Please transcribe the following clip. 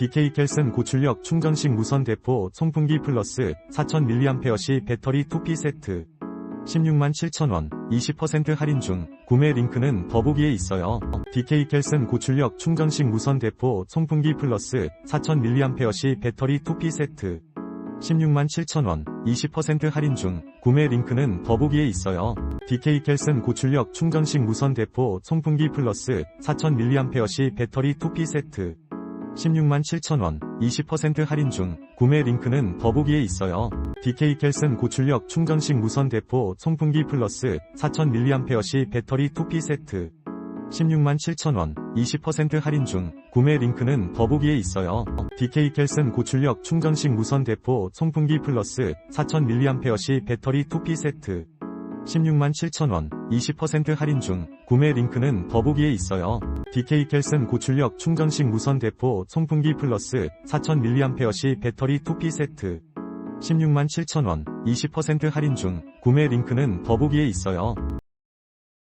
DK 켈슨 고출력 충전식 무선 대포 송풍기 플러스 4000mAh 배터리 2P 세트 16만 7천원 20% 할인 중 구매 링크는 더보기에 있어요. DK 켈슨 고출력 충전식 무선 대포 송풍기 플러스 4000mAh 배터리 2P 세트 16만 7천원 20% 할인 중 구매 링크는 더보기에 있어요. DK 켈슨 고출력 충전식 무선 대포 송풍기 플러스 4000mAh 배터리 2P 세트 16만 7천원 20% 할인 중 구매 링크는 더보기에 있어요. DK 켈슨 고출력 충전식 무선 대포 송풍기 플러스 4000mAh 배터리 2P 세트 16만 7천원 20% 할인 중 구매 링크는 더보기에 있어요. DK 켈슨 고출력 충전식 무선 대포 송풍기 플러스 4000mAh 배터리 2P 세트 16만 7천원 20% 할인 중 구매 링크는 더보기에 있어요. DK 켈슨 고출력 충전식 무선 대포 송풍기 플러스 4000mAh 배터리 2P 세트 16만 7천원 20% 할인 중 구매 링크는 더보기에 있어요.